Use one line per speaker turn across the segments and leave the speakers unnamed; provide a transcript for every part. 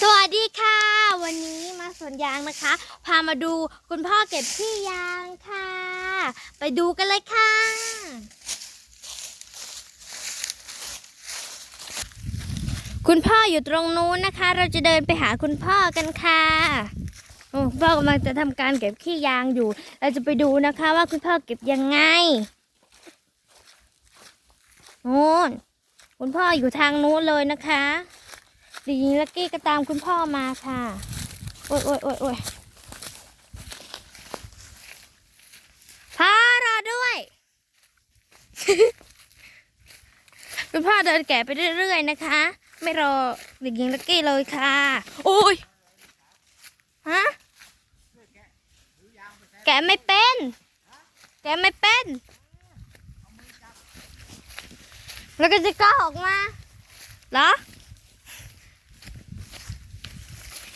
สวัสดีค่ะ วันนี้มาสวนยางนะคะ พามาดูคุณพ่อเก็บขี้ยางค่ะ ไปดูกันเลยค่ะ คุณพ่ออยู่ตรงนู้นนะคะ เราจะเดินไปหาคุณพ่อกันค่ะโอ้พ่อกำลังจะทำการเก็บขี้ยางอยู่ เราจะไปดูนะคะว่าคุณพ่อเก็บยังไงโน่นคุณพ่ออยู่ทางนู้นเลยนะคะ ดีนี้ลักกี้ก็ตามคุณพ่อมาค่ะ โอ้ยโอ้ยโอ้ยโอ้ยพ่อรอด้วย คุณพ่อเดินแกะไปเรื่อยๆนะคะ ไม่รอเด็กหญิงลักกี้เลยค่ะ โอ้ย ฮะ แกะไม่เป็น แกะไม่เป็น แล้วก็จะก้าวออกมา เหรอ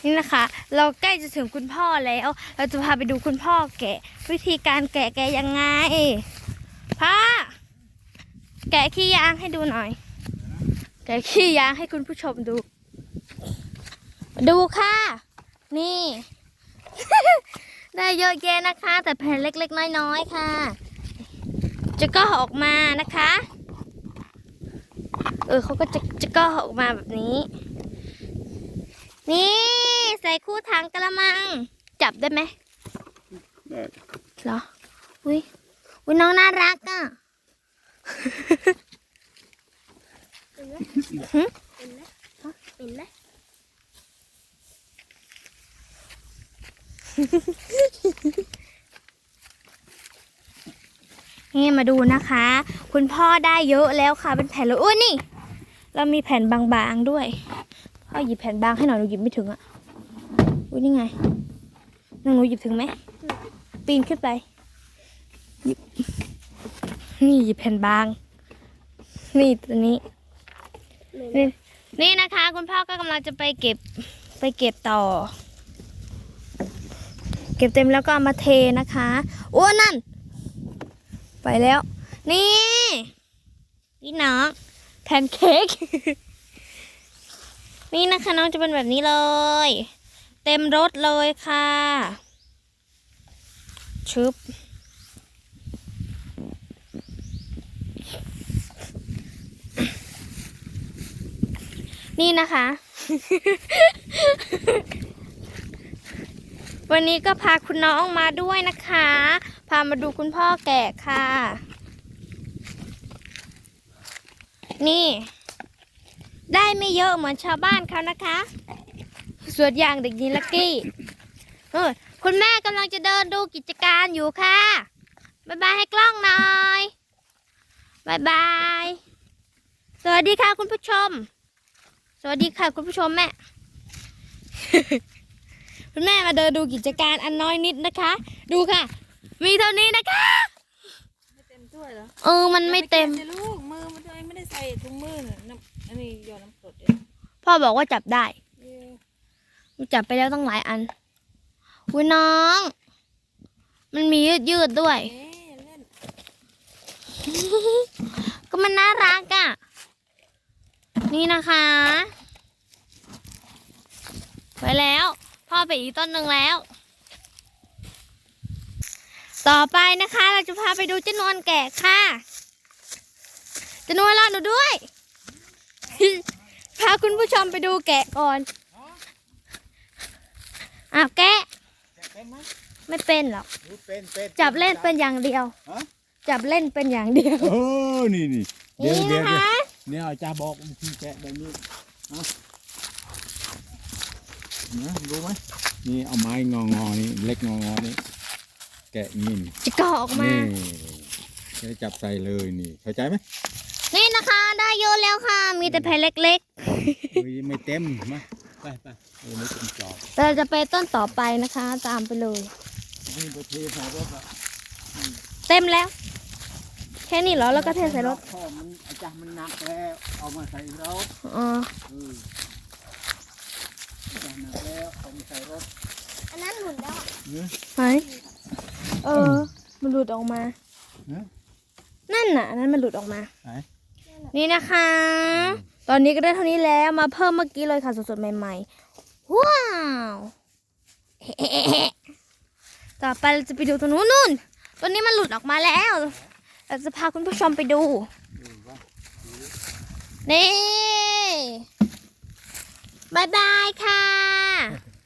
นี่นะคะ เราใกล้จะถึงคุณพ่อแล้ว เราจะพาไปดูคุณพ่อแกะ วิธีการแกะแกะยังไงพ่อแกะขี้ยางให้ดูหน่อย แกะขี้ยางให้คุณผู้ชมดู ดูค่ะ นี่ ได้เยอะแยะนะคะ แต่แผ่นเล็กๆ น้อยๆค่ะ จะก็ออกมานะคะ เออเขาก็จะจะก็ออกมาแบบนี้ นี่ ใส่คู่ถังกระมัง จับได้ไหมเหรอ อุ้ยอุ้ยน้องน่ารักอะ
เป็นไหม
หึ
เป็นไหมเป็นไหม
นี่มาดูนะคะ คุณพ่อได้เยอะแล้วค่ะ เป็นแผ่นเลยอุ้ยนี่ เรามีแผ่นบางๆด้วยพ่อหยิบแผ่นบางให้หน่อยหนูหยิบไม่ถึงอะ อุ้ยนี่ไงน้องหนูหยิบถึงไหม ปีนขึ้นไป หยิบ นี่หยิบแผ่นบาง นี่ตัวนี้ นี่นี่นะคะ คุณพ่อก็กำลังจะไปเก็บไปเก็บต่อ เก็บเต็มแล้วก็เอามาเทนะคะอ้วนั่น ไปแล้ว นี่นี่น้องแพนเค้ก นี่นะคะน้องจะเป็นแบบนี้เลย เต็มรถเลยค่ะ ชึบ นี่นะคะ วันนี้ก็พาคุณน้องมาด้วยนะคะ พามาดูคุณพ่อแก่ค่ะ นี่ ได้ไม่เยอะเหมือนชาวบ้านเขานะคะ ส่วนอย่างเด็กหญิงลักกี้เออคุณแม่กำลังจะเดินดูกิจการอยู่ค่ะบายบายให้กล้องหน่อยบายบาย สวัสดีค่ะคุณผู้ชม สวัสดีค่ะคุณผู้ชมแม่ คุณแม่มาเดินดูกิจการอันน้อยนิดนะคะ ดูค่ะ มีเท่านี้นะคะ
ไม่เต็มถ้วยเหรอ
เออ มันไม่เต็ม
ดี๋ยวลูกมือมันตัวเองไม่ได้ใส่ถุงมือน่ะน้ำอันนี้หยอดน้ำกรดเอง
พ่อบอกว่าจับได้
เออ
จับไปแล้วตั้งหลายอันอุ้ยน้อง มันมียืดยืดด้วย ก็มันน่ารักอะ นี่นะคะไปแล้ว พ่อไปอีกต้นหนึ่งแล้ว ต่อไปนะคะ เราจะพาไปดูจนวลแกะค่ะจนวลรอหนูด้วย พาคุณผู้ชมไปดูแกะก่อน อ้าวแกะ
เป็นไหม
ไม่เป็นหรอก
รู้เป็นเป็น
จับเล่นเป็นอย่างเดียว
ฮะ
จับเล่นเป็นอย่างเดียว
เออนี่นี่เดี๋ยว
นี่
เดี๋ยว
นะคะ
เดี๋ยวอาจารย์บอกวิธีแกะแบบนี้เอานะรู้ไหมนี่เอาไม้งองอๆนี่เล็กงองอๆนี่แกะนี่นี่
จะกรอกออกมา
จะได้จับใส่เลยนี่เข้าใจไหม
นี่นะคะ ได้เยอะแล้วค่ะ มีแต่แผ่นเล็ก
เฮ้ยไม่เต็มมา ไปไปเออไม่เต็มจอบ
ๆเราจะไปต้นต่อไปนะคะ ตามไปเลย
นี่ไปเทใส่รถอะ
เต็มแล้ว แค่นี้เหรอแล้วก็เทใส่รถ
พ่อมันอาจารย์มันหนักแล้วเอามาใส่รถ
อ๋อ
เอออาจารย์หนักแล้วเอามาใส่รถ
อันนั้นหมุนได้
เนอะ
ไหนเออ มันหลุดออกมา
ฮะ
นั่นน่ะอันนั้นมันหลุดออกมา
ไหน
นี่นะคะ ตอนนี้ก็ได้เท่านี้แล้วมาเพิ่มเมื่อกี้เลยค่ะสดๆใหม่ๆ ว้าว ต่อไปเราจะไปดูตรงนู้นนู่นตัวนี้มันหลุดออกมาแล้ว เราจะพาคุณผู้ชมไปดู นี่บายบายค่ะ